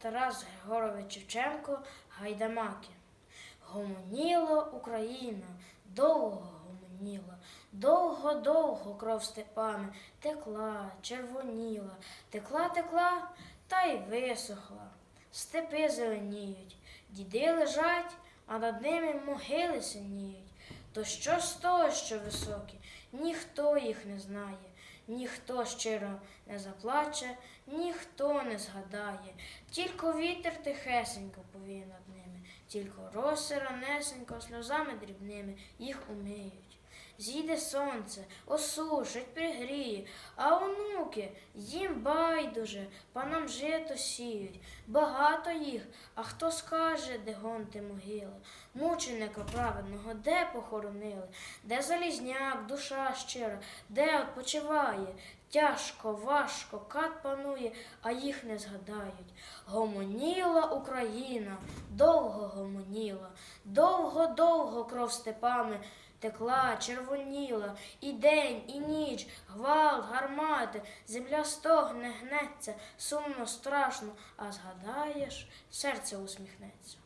Тарас Григорович Шевченко Гайдамаки. Гомоніла Україна, довго гомоніла, довго-довго кров степами текла, червоніла, текла, текла та й висохла. Степи зеленіють, діди лежать, а над ними могили синіють. То що з того, що високі, ніхто їх не знає, ніхто щиро не заплаче, ніхто не згадає, тільки вітер тихесенько повіє над ними, тільки роси ранесенько сльозами дрібними їх умиють. Зійде сонце, осушить, пригріє, а онуки їм байдуже, панам жито сіють. Багато їх, а хто скаже, де гонти могили? Мученика праведного, де похоронили, де залізняк, душа щира, де відпочиває? Тяжко, важко, кат панує, а їх не згадають. Гомоніла Україна, довго гомоніла, довго-довго кров степами текла, червоніла, і день, і ніч, гвалт, гармати, земля стогне, гнеться, сумно, страшно, а згадаєш, серце усміхнеться.